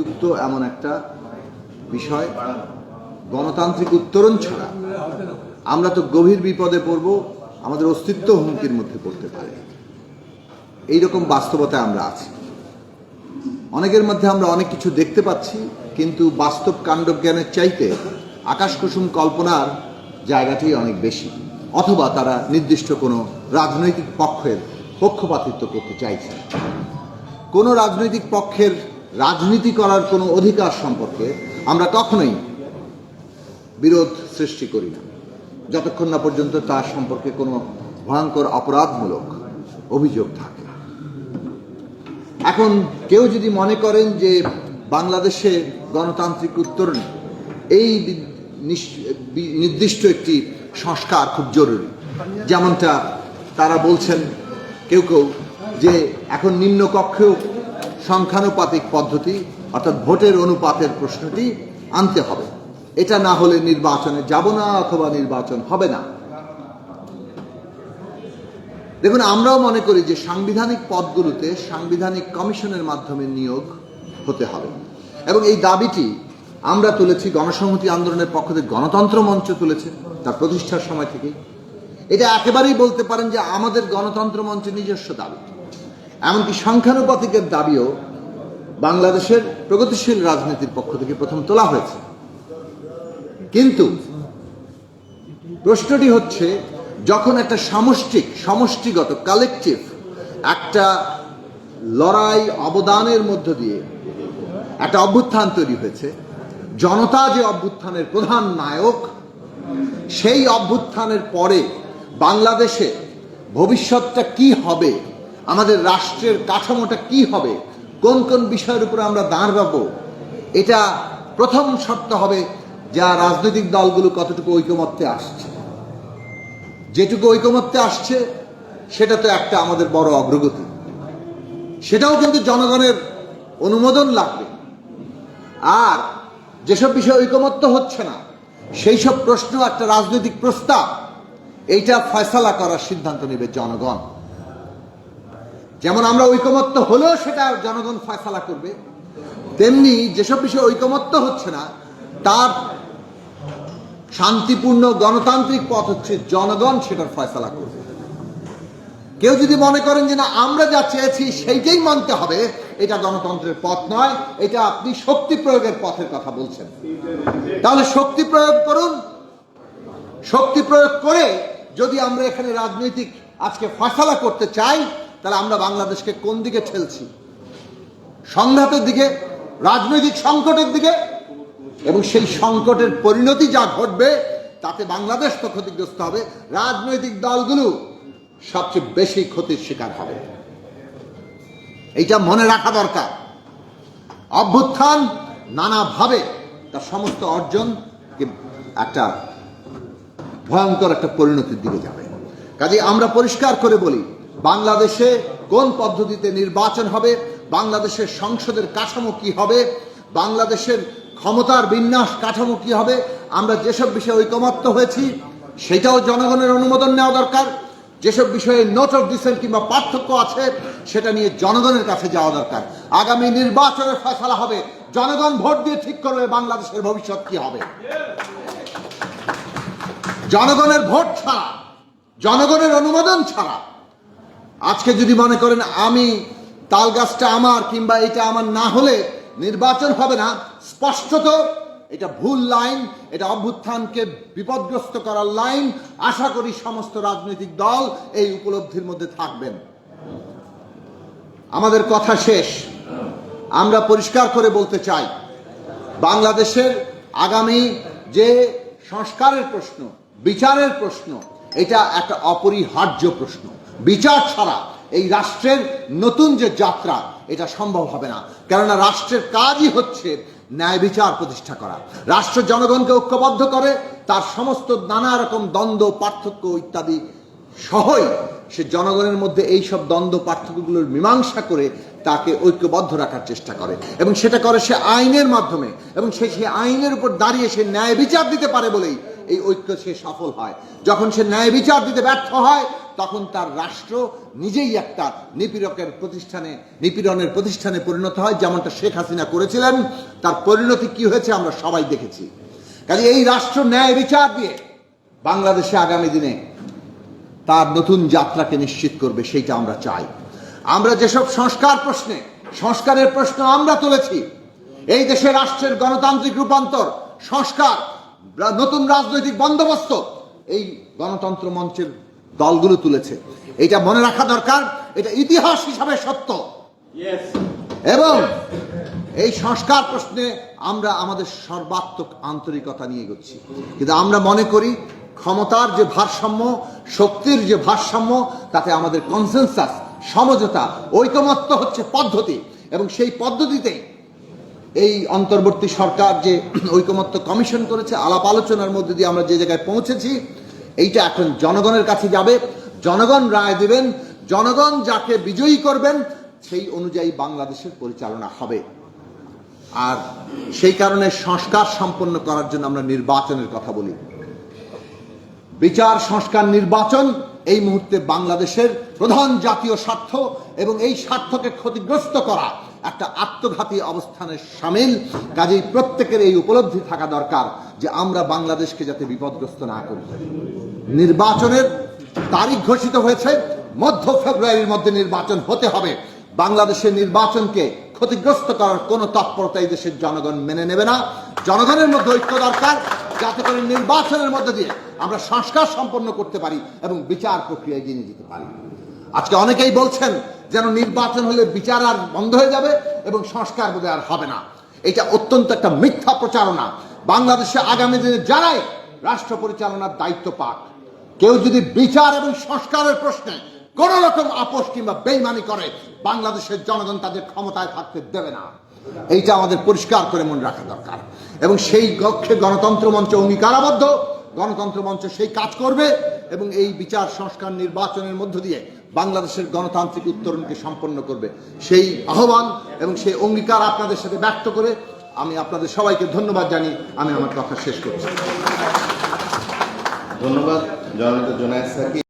যুক্ত এমন একটা বিষয়, গণতান্ত্রিক উত্তরণ ছাড়া আমরা তো গভীর বিপদে পড়ব, আমাদের অস্তিত্ব হুমকির মধ্যে পড়তে পারে। এইরকম বাস্তবতায় আমরা আছি। অনেকের মধ্যে আমরা অনেক কিছু দেখতে পাচ্ছি, কিন্তু বাস্তব কাণ্ডজ্ঞানের চাইতে আকাশ কুসুম কল্পনার জায়গাটি অনেক বেশি, অথবা তারা নির্দিষ্ট কোনো রাজনৈতিক পক্ষের পক্ষপাতিত্ব করতে চাইছে কোনো রাজনৈতিক পক্ষের রাজনীতি করার কোনো অধিকার সম্পর্কে আমরা কখনোই বিরোধ সৃষ্টি করি না। যতক্ষণ না পর্যন্ত তার সম্পর্কে কোনো ভয়ঙ্কর অপরাধমূলক অভিযোগ থাকে এখন কেউ যদি মনে করেন যে বাংলাদেশে গণতান্ত্রিক উত্তরণে এই নির্দিষ্ট একটি সংস্কার খুব জরুরি। যেমনটা তারা বলছেন কেউ কেউ যে এখন নিম্নকক্ষেও সংখ্যানুপাতিক পদ্ধতি, অর্থাৎ ভোটের অনুপাতের প্রশ্নটি আনতে হবে। এটা না হলে নির্বাচনে যাব না অথবা নির্বাচন হবে না। দেখুন, আমরাও মনে করি যে সাংবিধানিক পদগুলোতে সাংবিধানিক কমিশনের মাধ্যমে নিয়োগ হতে হবে। এবং এই দাবিটি আমরা তুলেছি, গণসংহতি আন্দোলনের পক্ষ থেকে গণতন্ত্র মঞ্চ তুলেছে তার প্রতিষ্ঠার সময় থেকেই। এটা একেবারেই বলতে পারেন যে আমাদের গণতন্ত্র মঞ্চের নিজস্ব দাবি। এমনকি সংখ্যানুপাতিকের দাবিও বাংলাদেশের প্রগতিশীল রাজনীতির পক্ষ থেকে প্রথম তোলা হয়েছে। কিন্তু প্রশ্নটি হচ্ছে, যখন একটা সামষ্টিক, সমষ্টিগত কালেকটিভ একটা লড়াই অবদানের মধ্য দিয়ে একটা অভ্যুত্থান তৈরি হয়েছে, জনতা যে অভ্যুত্থানের প্রধান নায়ক, সেই অভ্যুত্থানের পরে বাংলাদেশে ভবিষ্যৎটা কি হবে আমাদের রাষ্ট্রের কাঠামোটা কি হবে? কোন কোন বিষয়ের উপর আমরা দাঁড় পাবো এটা প্রথম শর্ত হবে যা রাজনৈতিক দলগুলো কতটুকু ঐকমত্যে আসছে। যেটুকু ঐকমত্যে আসছে, সেটা তো একটা আমাদের বড় অগ্রগতি। সেটাও কিন্তু জনগণের অনুমোদন লাগবে। আর যেসব বিষয়ে ঐকমত্য হচ্ছে না সেই সব প্রশ্ন একটা রাজনৈতিক প্রস্তাব, এইটা ফয়সালা করার সিদ্ধান্ত নেবে জনগণ। যেমন আমরা ঐকমত্য হলেও সেটা জনগণ ফয়সালা করবে, তেমনি যেসব বিষয়ে ঐকমত্য হচ্ছে না, তার শান্তিপূর্ণ গণতান্ত্রিক পথ হচ্ছে জনগণ সেটার ফয়সালা করবে। কেউ যদি মনে করেন যে না, আমরা যা চেয়েছি সেইটাই মানতে হবে, এটা গণতন্ত্রের পথ নয়, এটা আপনি শক্তি প্রয়োগের পথের কথা বলছেন। তাহলে শক্তি প্রয়োগ করুন। শক্তি প্রয়োগ করে যদি আমরা এখানে রাজনৈতিক আজকে ফয়সালা করতে চাই তাহলে আমরা বাংলাদেশকে কোন দিকে ঠেলছি? সংঘাতের দিকে, রাজনৈতিক সংকটের দিকে, এবং সেই সংকটের পরিণতি যা ঘটবে, তাতে বাংলাদেশ তো ক্ষতিগ্রস্ত হবে, রাজনৈতিক দলগুলো সবচেয়ে বেশি ক্ষতির শিকার হবে। এইটা মনে রাখা দরকার। অভ্যুত্থান নানাভাবে তার সমস্ত অর্জনকে একটা ভয়ঙ্কর একটা পরিণতির দিকে যাবে। কাজে আমরা পরিষ্কার করে বলি বাংলাদেশে কোন পদ্ধতিতে নির্বাচন হবে, বাংলাদেশের সংসদের কাঠামো কি হবে, বাংলাদেশের ক্ষমতার বিন্যাস কাঠামো কি হবে, আমরা যেসব বিষয়ে ঐকমত্য হয়েছি সেটাও জনগণের অনুমোদন নেওয়া দরকার। যেসব বিষয়ে নোট অফ ডিসেন্ট কিংবা পার্থক্য আছে, সেটা নিয়ে জনগণের কাছে যাওয়া দরকার। আগামী নির্বাচনের ফয়সলা হবে, জনগণ ভোট দিয়ে ঠিক করবে বাংলাদেশের ভবিষ্যৎ কি হবে। জনগণের ভোট ছাড়া, জনগণের অনুমোদন ছাড়া আজকে যদি মনে করেন আমি তাল গাছটা আমার কিংবা এটা আমার না হলে নির্বাচন হবে না, স্পষ্টত এটা ভুল লাইন, এটা অভ্যুত্থানকে বিপদগ্রস্ত করার লাইন। আশা করি সমস্ত রাজনৈতিক দল এই উপলব্ধির মধ্যে থাকবেন। আমাদের কথা শেষ। আমরা পরিষ্কার করে বলতে চাই, বাংলাদেশের আগামী যে সংস্কারের প্রশ্ন, বিচারের প্রশ্ন, এটা একটা অপরিহার্য প্রশ্ন। বিচার ছাড়া এই রাষ্ট্রের নতুন যে যাত্রা, এটা সম্ভব হবে না। কেননা রাষ্ট্রের কাজই হচ্ছে ন্যায় বিচার প্রতিষ্ঠা করা। রাষ্ট্র জনগণকে ঐক্যবদ্ধ করে, তার সমস্ত নানা রকম দ্বন্দ্ব, পার্থক্য ইত্যাদি সহই সে জনগণের মধ্যে এই সব দ্বন্দ্ব, পার্থক্যগুলোর মীমাংসা করে তাকে ঐক্যবদ্ধ রাখার চেষ্টা করে। এবং সেটা করে সে আইনের মাধ্যমে। এবং সে সে আইনের উপর দাঁড়িয়ে সে ন্যায় বিচার দিতে পারে বলেই এই ঐক্য সে সফল হয়। যখন সে ন্যায় বিচার দিতে ব্যর্থ হয়, তখন তার রাষ্ট্র নিজেই একটা নিপীড়কের প্রতিষ্ঠানে, নিপীড়নের প্রতিষ্ঠানে পরিণত হয়, যেমনটা শেখ হাসিনা করেছিলেন। তার পরিণতি কি হয়েছে আমরা সবাই দেখেছি। কাজে এই রাষ্ট্র ন্যায় বিচার দিয়ে বাংলাদেশে আগামী দিনে তার নতুন যাত্রাকে নিশ্চিত করবে, সেইটা আমরা চাই। আমরা যেসব সংস্কার প্রশ্নে, সংস্কারের প্রশ্ন আমরা তুলেছি, এই দেশে রাষ্ট্রের গণতান্ত্রিক রূপান্তর, সংস্কার নতুন রাজনৈতিক বন্দোবস্ত এই গণতন্ত্র মঞ্চের দলগুলো তুলেছে। এটা মনে রাখা দরকার এটা ইতিহাস হিসাবে সত্য। এবং এই সংস্কার প্রশ্নে আমরা আমাদের সর্বাত্মক আন্তরিকতা নিয়ে এগোচ্ছি। কিন্তু আমরা মনে করি ক্ষমতার যে ভারসাম্য শক্তির যে ভারসাম্য তাতে আমাদের কনসেনসাস সমঝোতা ঐকমত্য হচ্ছে পদ্ধতি। এবং সেই পদ্ধতিতেই এই অন্তর্বর্তী সরকার যে ঐকমত্য কমিশন করেছে, আলাপ আলোচনার মধ্যে দিয়ে আমরা যে জায়গায় পৌঁছেছি, এইটা এখন জনগণের কাছে যাবে। জনগণ রায় দেবেন, জনগণ যাকে বিজয়ী করবেন, সেই অনুযায়ী বাংলাদেশের পরিচালনা হবে। আর সেই কারণে সংস্কার সম্পন্ন করার জন্য আমরা নির্বাচনের কথা বলি। বিচার, সংস্কার, নির্বাচন, এই মুহূর্তে বাংলাদেশের প্রধান জাতীয় স্বার্থ এবং এই স্বার্থকে ক্ষতিগ্রস্ত করা। একটা আত্মঘাতী অবস্থানের সামিল। কাজেই প্রত্যেকের এই উপলব্ধি থাকা দরকার যে আমরা বাংলাদেশকে যাতে বিপদগ্রস্ত না করি। নির্বাচনের তারিখ ঘোষিত হয়েছে। মধ্য ফেব্রুয়ারির মধ্যে নির্বাচন হতে হবে। বাংলাদেশের নির্বাচনকে ক্ষতিগ্রস্ত করার কোনো তৎপরতা এই দেশের জনগণ মেনে নেবে না। জনগণের মধ্যে ঐক্য দরকার। যাতে করে নির্বাচনের মধ্যে দিয়ে আমরা সংস্কার সম্পন্ন করতে পারি এবং বিচার প্রক্রিয়ায় এগিয়ে নিয়ে যেতে পারি। আজকে অনেকেই বলছেন যেন নির্বাচন হলে বিচার আর বন্ধ হয়ে যাবে এবং সংস্কার বোধ আর হবে না। এটা অত্যন্ত একটা মিথ্যা প্রচারণা। বাংলাদেশে আগামী দিনে যারাই রাষ্ট্র পরিচালনার দায়িত্ব পাক, কেউ যদি বিচার এবং সংস্কারের প্রশ্নে কোন রকম আপোষ কিংবা বেইমানি করে, বাংলাদেশের জনগণ তাদের ক্ষমতায় থাকতে দেবে না। এইটা আমাদের পরিষ্কার করে মনে রাখা দরকার। এবং সেই লক্ষ্যে গণতন্ত্র মঞ্চ অঙ্গীকারাবদ্ধ। গণতন্ত্র মঞ্চ সেই কাজ করবে এবং এই বিচার, সংস্কার, নির্বাচনের মধ্য দিয়ে বাংলাদেশের গণতান্ত্রিক উত্তরণকে সম্পন্ন করবে। সেই আহ্বান এবং সেই অঙ্গীকার আপনাদের সাথে ব্যক্ত করে আমি আপনাদের সবাইকে ধন্যবাদ জানি আমি আমার কথা শেষ করছি। ধন্যবাদ জনতা জোনায়দ স্যারকে।